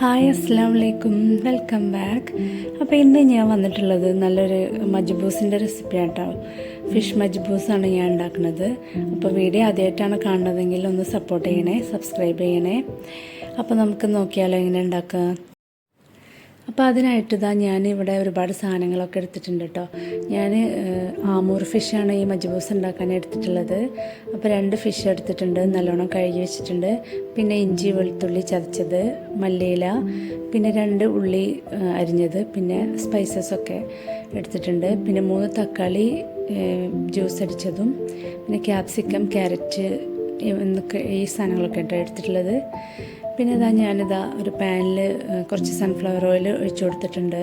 Hi അസ്സാം വലൈക്കും welcome back. അപ്പോൾ ഇന്ന് ഞാൻ വന്നിട്ടുള്ളത് നല്ലൊരു മജ്ബൂസിന്റെ റെസിപ്പി ആട്ടോ ഫിഷ് മജ്ബൂസാണ് ഞാൻ ഉണ്ടാക്കുന്നത്. അപ്പോൾ വീഡിയോ ആദ്യമായിട്ടാണ് കാണുന്നതെങ്കിൽ ഒന്ന് സപ്പോർട്ട് ചെയ്യണേ സബ്സ്ക്രൈബ് ചെയ്യണേ. അപ്പോൾ നമുക്ക് നോക്കിയാലോ എങ്ങനെ ഉണ്ടാക്കുക? അപ്പോൾ അതിനായിട്ട് ഇതാ ഞാൻ ഇവിടെ ഒരുപാട് സാധനങ്ങളൊക്കെ എടുത്തിട്ടുണ്ട് കേട്ടോ ഞാൻ ആമൂർ ഫിഷാണ് ഈ മജ്ബൂസ് ഉണ്ടാക്കാൻ എടുത്തിട്ടുള്ളത്. അപ്പോൾ രണ്ട് ഫിഷ് എടുത്തിട്ടുണ്ട് നല്ലോണം കഴുകി വെച്ചിട്ടുണ്ട്. പിന്നെ ഇഞ്ചി വെളുത്തുള്ളി ചതച്ചത് മല്ലിയില പിന്നെ രണ്ട് ഉള്ളി അരിഞ്ഞത് പിന്നെ സ്പൈസസ് ഒക്കെ എടുത്തിട്ടുണ്ട്. പിന്നെ മൂന്ന് തക്കാളി ജ്യൂസ് അടിച്ചതും പിന്നെ ക്യാപ്സിക്കം ക്യാരറ്റ് എന്നൊക്കെ ഈ സാധനങ്ങളൊക്കെ എടുത്തിട്ടുള്ളത്. പിന്നെ ഇതാ ഞാനിതാ ഒരു പാനിൽ കുറച്ച് സൺഫ്ലവർ ഓയിൽ ഒഴിച്ചു കൊടുത്തിട്ടുണ്ട്.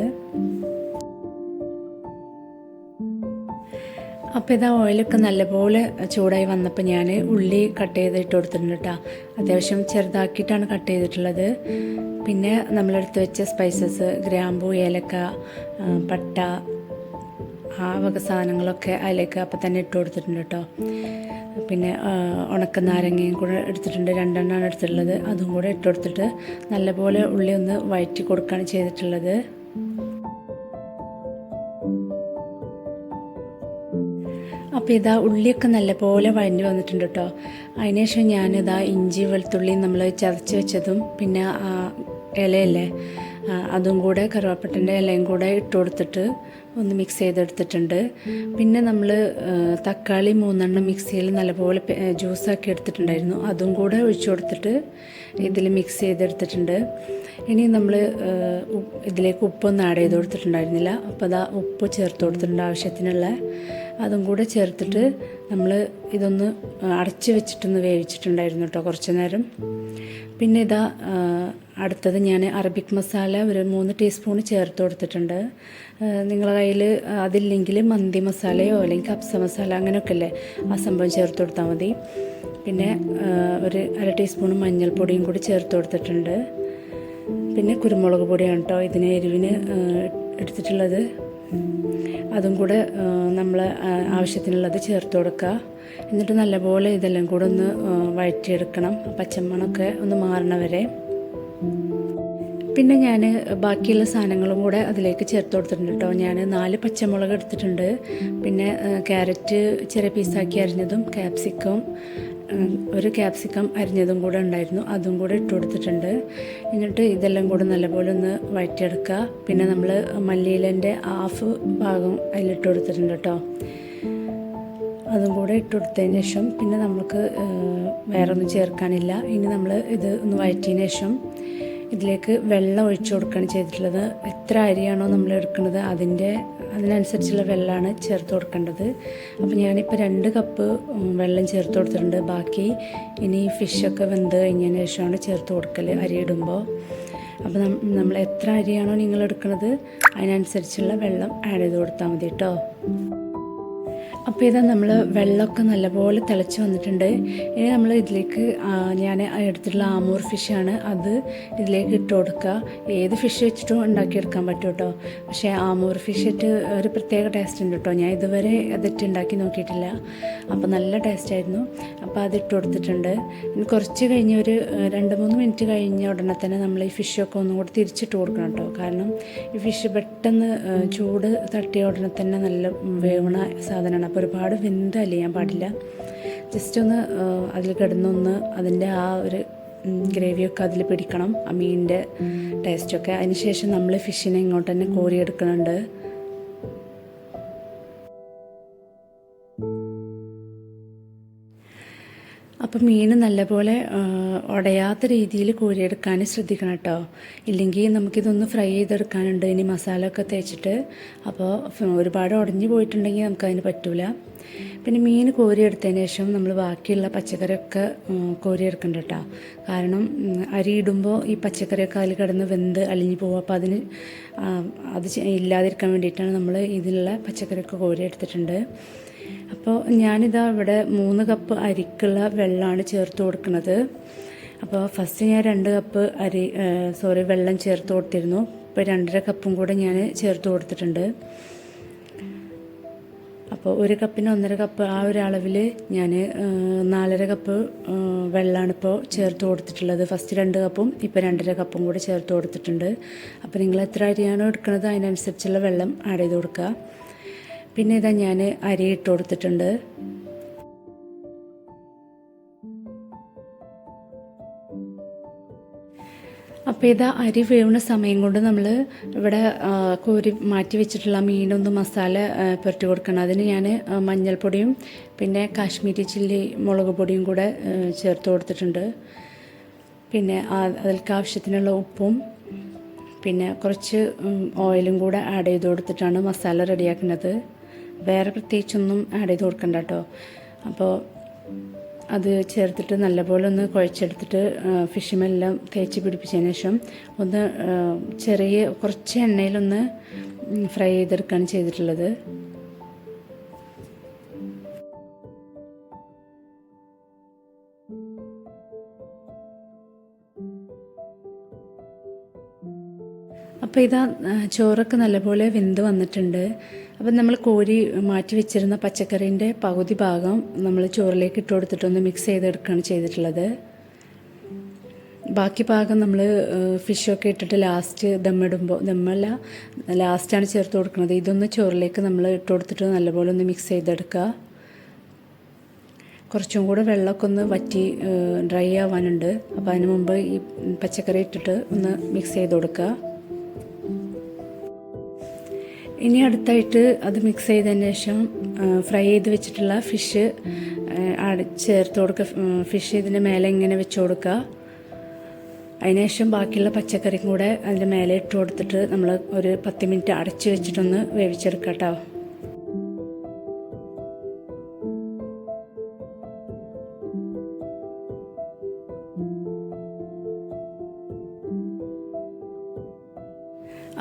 അപ്പോൾ ഇതാ ഓയിലൊക്കെ നല്ലപോലെ ചൂടായി വന്നപ്പോൾ ഞാൻ ഉള്ളി കട്ട് ചെയ്ത് ഇട്ട് കൊടുത്തിട്ടുണ്ട് കേട്ടോ അത്യാവശ്യം ചെറുതാക്കിയിട്ടാണ് കട്ട് ചെയ്തിട്ടുള്ളത്. പിന്നെ നമ്മളെടുത്ത് വെച്ച സ്പൈസസ് ഗ്രാമ്പു ഏലക്ക പട്ട ആ വക സാധനങ്ങളൊക്കെ അതിലേക്ക് അപ്പം തന്നെ ഇട്ട് കൊടുത്തിട്ടുണ്ട് കേട്ടോ. പിന്നെ ഉണക്ക നാരങ്ങയും കൂടെ എടുത്തിട്ടുണ്ട്. രണ്ടെണ്ണമാണ് എടുത്തിട്ടുള്ളത്. അതും കൂടെ ഇട്ട് കൊടുത്തിട്ട് നല്ലപോലെ ഉള്ളി ഒന്ന് വഴറ്റി കൊടുക്കുകയാണ് ചെയ്തിട്ടുള്ളത്. അപ്പോൾ ഇതാ ഉള്ളിയൊക്കെ നല്ലപോലെ വഴഞ്ഞു വന്നിട്ടുണ്ട് കേട്ടോ. അതിനുശേഷം ഞാനിതാ ഇഞ്ചി വെളുത്തുള്ളി നമ്മൾ ചതച്ച് വെച്ചതും പിന്നെ ഇലയല്ലേ അതും കൂടെ കറുവാപ്പട്ടന്റെ ഇലയും കൂടെ ഇട്ട് കൊടുത്തിട്ട് ഒന്ന് മിക്സ് ചെയ്തെടുത്തിട്ടുണ്ട്. പിന്നെ നമ്മൾ തക്കാളി മൂന്നെണ്ണം മിക്സിയിൽ നല്ലപോലെ ജ്യൂസാക്കി എടുത്തിട്ടുണ്ടായിരുന്നു. അതും കൂടെ ഒഴിച്ചു കൊടുത്തിട്ട് ഇതിൽ മിക്സ് ചെയ്തെടുത്തിട്ടുണ്ട്. ഇനി നമ്മൾ ഇതിലേക്ക് ഉപ്പൊന്നും ആഡ് ചെയ്ത് കൊടുത്തിട്ടുണ്ടായിരുന്നില്ല. അപ്പോൾ അതാ ഉപ്പ് ചേർത്ത് കൊടുത്തിട്ടുണ്ട് ആവശ്യത്തിനുള്ള. അതും കൂടെ ചേർത്തിട്ട് നമ്മൾ ഇതൊന്ന് അടച്ചു വെച്ചിട്ടൊന്ന് വേവിച്ചിട്ടുണ്ടായിരുന്നു കേട്ടോ കുറച്ച് നേരം. പിന്നെ ഇതാ അടുത്തത് ഞാൻ അറബിക് മസാല ഒരു മൂന്ന് ടീസ്പൂൺ ചേർത്ത് കൊടുത്തിട്ടുണ്ട്. നിങ്ങളുടെ കയ്യിൽ അതില്ലെങ്കിൽ മന്തി മസാലയോ അല്ലെങ്കിൽ കപ്സ മസാല അങ്ങനെയൊക്കെ അല്ലേ ആ സംഭവം ചേർത്ത് കൊടുത്താൽ മതി. പിന്നെ ഒരു അര ടീസ്പൂൺ മഞ്ഞൾപ്പൊടിയും കൂടി ചേർത്ത് കൊടുത്തിട്ടുണ്ട്. പിന്നെ കുരുമുളക് പൊടിയാണ് കേട്ടോ ഇതിന് എരിവിന് എടുത്തിട്ടുള്ളത്. അതും കൂടെ നമ്മൾ ആവശ്യത്തിനുള്ളത് ചേർത്ത് കൊടുക്കുക. എന്നിട്ട് നല്ലപോലെ ഇതെല്ലാം കൂടെ ഒന്ന് വഴറ്റിയെടുക്കണം. പച്ചമണൊക്കെ ഒന്ന് മാറണ വരെ പിന്നെ ഞാൻ ബാക്കിയുള്ള സാധനങ്ങളും കൂടെ അതിലേക്ക് ചേർത്ത് കൊടുത്തിട്ടുണ്ട് കേട്ടോ. ഞാൻ നാല് പച്ചമുളക് എടുത്തിട്ടുണ്ട്. പിന്നെ ക്യാരറ്റ് ചെറിയ പീസാക്കി അരിഞ്ഞതും ക്യാപ്സിക്കം ഒരു ക്യാപ്സിക്കം അരിഞ്ഞതും കൂടെ ഉണ്ടായിരുന്നു. അതും കൂടെ ഇട്ട് കൊടുത്തിട്ടുണ്ട് എന്നിട്ട് ഇതെല്ലാം കൂടെ നല്ലപോലെ ഒന്ന് വഴറ്റിയെടുക്കുക. പിന്നെ നമ്മൾ മല്ലിയിലന്റെ ഹാഫ് ഭാഗം അതിലിട്ട് കൊടുത്തിട്ടുണ്ട് കേട്ടോ. അതും കൂടെ ഇട്ട് കൊടുത്തതിന് ശേഷം പിന്നെ നമുക്ക് ഏഹ്, വേറെ ഒന്നും ചേർക്കാനില്ല. ഇനി നമ്മൾ ഇത് ഒന്ന് വഴറ്റിയതിന് ശേഷം ഇതിലേക്ക് വെള്ളം ഒഴിച്ചു കൊടുക്കുകയാണ് ചെയ്തിട്ടുള്ളത്. എത്ര അരിയാണോ നമ്മൾ എടുക്കുന്നത് അതിന്റെ അതിനനുസരിച്ചുള്ള വെള്ളമാണ് ചേർത്ത് കൊടുക്കേണ്ടത്. അപ്പോൾ ഞാനിപ്പോൾ രണ്ട് കപ്പ് വെള്ളം ചേർത്ത് കൊടുത്തിട്ടുണ്ട്. ബാക്കി ഇനി ഫിഷൊക്കെ വെന്ത് കഴിഞ്ഞതിന് ശേഷമാണ് ചേർത്ത് കൊടുക്കൽ അരി ഇടുമ്പോൾ അപ്പോൾ നമ്മൾ എത്ര അരിയാണോ നിങ്ങൾ എടുക്കുന്നത് അതിനനുസരിച്ചുള്ള വെള്ളം ആഡ് ചെയ്ത് കൊടുത്താൽ മതി കേട്ടോ അപ്പോൾ ഇതാ നമ്മൾ വെള്ളമൊക്കെ നല്ലപോലെ തിളച്ച് വന്നിട്ടുണ്ട്. ഇനി നമ്മൾ ഇതിലേക്ക് ഞാൻ എടുത്തിട്ടുള്ള ആമൂർ ഫിഷാണ് അത് ഇതിലേക്ക് ഇട്ട് കൊടുക്കുക. ഏത് ഫിഷ് വെച്ചിട്ടും ഉണ്ടാക്കിയെടുക്കാൻ പറ്റും കേട്ടോ. പക്ഷേ ആമൂർ ഫിഷ് ഇട്ട് ഒരു പ്രത്യേക ടേസ്റ്റ് ഉണ്ട് കേട്ടോ. ഞാൻ ഇതുവരെ അതിട്ട് ഉണ്ടാക്കി നോക്കിയിട്ടില്ല. അപ്പോൾ നല്ല ടേസ്റ്റായിരുന്നു അപ്പോൾ അത് ഇട്ട് കൊടുത്തിട്ടുണ്ട്. ഇനി കുറച്ച് കഴിഞ്ഞ് ഒരു രണ്ട് മൂന്ന് മിനിറ്റ് കഴിഞ്ഞ ഉടനെ തന്നെ നമ്മൾ ഈ ഫിഷൊക്കെ ഒന്നും കൂടി തിരിച്ചിട്ട് കൊടുക്കണം കേട്ടോ. കാരണം ഈ ഫിഷ് പെട്ടെന്ന് ചൂട് തട്ടിയ ഉടനെ തന്നെ നല്ല വേവണ സാധനമാണ്. അപ്പോൾ ഒരുപാട് വെന്ത് അലിയാൻ പാടില്ല. ജസ്റ്റ് ഒന്ന് അതിൽ കിടന്നൊന്ന് അതിന്റെ ആ ഒരു ഗ്രേവിയൊക്കെ അതിൽ പിടിക്കണം. ആ മീനിന്റെ ടേസ്റ്റൊക്കെ അതിനുശേഷം നമ്മൾ ഫിഷിനെ ഇങ്ങോട്ട് തന്നെ കോരിയെടുക്കുന്നുണ്ട്. അപ്പം മീൻ നല്ലപോലെ ഉടയാത്ത രീതിയിൽ കോരിയെടുക്കാൻ ശ്രദ്ധിക്കണം കേട്ടോ. ഇല്ലെങ്കിൽ നമുക്കിതൊന്ന് ഫ്രൈ ചെയ്തെടുക്കാനുണ്ട്. ഇനി മസാല ഒക്കെ തേച്ചിട്ട് അപ്പോൾ ഒരുപാട് ഉടഞ്ഞു പോയിട്ടുണ്ടെങ്കിൽ നമുക്കതിന് പറ്റൂല. പിന്നെ മീൻ കോരിയെടുത്തതിന് ശേഷം നമ്മൾ ബാക്കിയുള്ള പച്ചക്കറിയൊക്കെ കോരിയെടുക്കണ്ട കേട്ടോ. കാരണം അരി ഇടുമ്പോൾ ഈ പച്ചക്കറിയൊക്കെ അതിൽ കിടന്ന് വെന്ത് അലിഞ്ഞു പോകും. അപ്പോൾ അതിന് അത് ഇല്ലാതിരിക്കാൻ വേണ്ടിയിട്ടാണ് നമ്മൾ ഇതിലുള്ള പച്ചക്കറിയൊക്കെ കോരിയെടുത്തിട്ടുണ്ട്. അപ്പോൾ ഞാനിതാ ഇവിടെ മൂന്ന് കപ്പ് അരിക്കുള്ള വെള്ളമാണ് ചേർത്ത് കൊടുക്കുന്നത്. അപ്പോൾ ഫസ്റ്റ് ഞാൻ രണ്ട് കപ്പ് അരി സോറി വെള്ളം ചേർത്ത് കൊടുത്തിരുന്നു. ഇപ്പോൾ രണ്ടര കപ്പും കൂടെ ഞാൻ ചേർത്ത് കൊടുത്തിട്ടുണ്ട്. അപ്പോൾ ഒരു കപ്പിന് ഒന്നര കപ്പ് ആ ഒരു അളവിൽ ഞാൻ നാലര കപ്പ് വെള്ളമാണ് ഇപ്പോൾ ചേർത്ത് കൊടുത്തിട്ടുള്ളത്. ഫസ്റ്റ് രണ്ട് കപ്പും ഇപ്പോൾ രണ്ടര കപ്പും കൂടെ ചേർത്ത് കൊടുത്തിട്ടുണ്ട്. അപ്പോൾ നിങ്ങൾ എത്ര അരിയാണോ എടുക്കുന്നത് അതിനനുസരിച്ചുള്ള വെള്ളം ആഡ് ചെയ്ത് കൊടുക്കുക. പിന്നെ ഇതാ ഞാൻ അരി ഇട്ട് കൊടുത്തിട്ടുണ്ട്. അപ്പോൾ ഇതാ അരി വേവുന്ന സമയം കൊണ്ട് നമ്മൾ ഇവിടെ കോരി മാറ്റി വെച്ചിട്ടുള്ള മീനൊന്ന് മസാല പുരട്ടി കൊടുക്കണം. അതിന് ഞാൻ മഞ്ഞൾപ്പൊടിയും പിന്നെ കാശ്മീരി ചില്ലി മുളക് പൊടിയും കൂടെ ചേർത്ത് കൊടുത്തിട്ടുണ്ട്. പിന്നെ അതിൽക്ക് ആവശ്യത്തിനുള്ള ഉപ്പും പിന്നെ കുറച്ച് ഓയിലും കൂടെ ആഡ് ചെയ്ത് കൊടുത്തിട്ടാണ് മസാല റെഡിയാക്കുന്നത്. വേറെ പ്രത്യേകിച്ചൊന്നും ആഡ് ചെയ്ത് കൊടുക്കണ്ട കേട്ടോ അപ്പോൾ അത് ചേർത്തിട്ട് നല്ലപോലെ ഒന്ന് കുഴച്ചെടുത്തിട്ട് ഫിഷുമെല്ലാം തേച്ച് പിടിപ്പിച്ചതിന് ശേഷം ഒന്ന് ചെറിയ കുറച്ച് എണ്ണയിലൊന്ന് ഫ്രൈ ചെയ്തെടുക്കുകയാണ് ചെയ്തിട്ടുള്ളത്. അപ്പോൾ ഇതാ ചോറൊക്കെ നല്ലപോലെ വെന്ത് വന്നിട്ടുണ്ട്. അപ്പം നമ്മൾ കോരി മാറ്റി വെച്ചിരുന്ന പച്ചക്കറീന്റെ പകുതി ഭാഗം നമ്മൾ ചോറിലേക്ക് ഇട്ട് കൊടുത്തിട്ടൊന്ന് മിക്സ് ചെയ്തെടുക്കുകയാണ് ചെയ്തിട്ടുള്ളത്. ബാക്കി ഭാഗം നമ്മൾ ഫിഷൊക്കെ ഇട്ടിട്ട് ലാസ്റ്റ് ദമ്മിടുമ്പോൾ ദമ്മല്ല ലാസ്റ്റാണ് ചേർത്ത് കൊടുക്കുന്നത്. ഇതൊന്ന് ചോറിലേക്ക് നമ്മൾ ഇട്ട് കൊടുത്തിട്ട് നല്ലപോലെ ഒന്ന് മിക്സ് ചെയ്തെടുക്കുക കുറച്ചും കൂടെ വെള്ളമൊക്കെ ഒന്ന് വറ്റി ഡ്രൈ ആവാനുണ്ട്. അപ്പോൾ അതിന് മുമ്പ് ഈ പച്ചക്കറി ഇട്ടിട്ട് ഒന്ന് മിക്സ് ചെയ്ത് കൊടുക്കുക ഇനി അടുത്തായിട്ട് അത് മിക്സ് ചെയ്തതിന് ശേഷം ഫ്രൈ ചെയ്ത് വെച്ചിട്ടുള്ള ഫിഷ് ചേർത്ത് കൊടുക്കുക ഫിഷ് ഇതിന്റെ മേലെ ഇങ്ങനെ വെച്ച് കൊടുക്കുക അതിനുശേഷം ബാക്കിയുള്ള പച്ചക്കറിയും കൂടെ അതിന്റെ മേലെ ഇട്ട് കൊടുത്തിട്ട് നമ്മൾ ഒരു പത്ത് മിനിറ്റ് അടച്ച് വെച്ചിട്ടൊന്ന് വേവിച്ചെടുക്കാം കേട്ടോ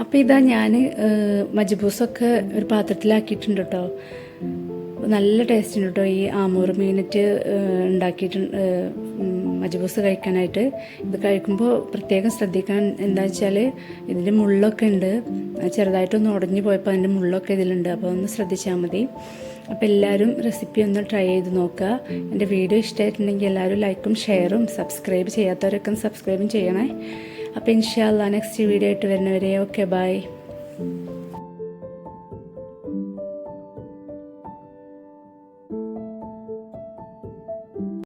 അപ്പോൾ ഇതാ ഞാൻ മജ്ബൂസൊക്കെ ഒരു പാത്രത്തിലാക്കിയിട്ടുണ്ട് കേട്ടോ നല്ല ടേസ്റ്റ് ഉണ്ട് കേട്ടോ ഈ ആമൂർ മീനിറ്റ് ഉണ്ടാക്കിയിട്ട് മജ്ബൂസ് കഴിക്കാനായിട്ട്. ഇത് കഴിക്കുമ്പോൾ പ്രത്യേകം ശ്രദ്ധിക്കാൻ എന്താ വെച്ചാൽ ഇതിന്റെ മുള്ളൊക്കെ ഉണ്ട്. ചെറുതായിട്ടൊന്ന് ഉടഞ്ഞു പോയപ്പോൾ അതിന്റെ മുള്ളൊക്കെ ഇതിലുണ്ട്. അപ്പോൾ ഒന്ന് ശ്രദ്ധിച്ചാൽ മതി. അപ്പോൾ എല്ലാവരും റെസിപ്പി ഒന്ന് ട്രൈ ചെയ്ത് നോക്കുക എന്റെ വീഡിയോ ഇഷ്ടമായിട്ടുണ്ടെങ്കിൽ എല്ലാവരും ലൈക്കും ഷെയറും സബ്സ്ക്രൈബ് ചെയ്യാത്തവരൊക്കെ സബ്സ്ക്രൈബും ചെയ്യണേ. അപ്പോൾ ഇൻഷാല്ല നെക്സ്റ്റ് വീഡിയോ ആയിട്ട് വരുന്നവരെ. Okay bye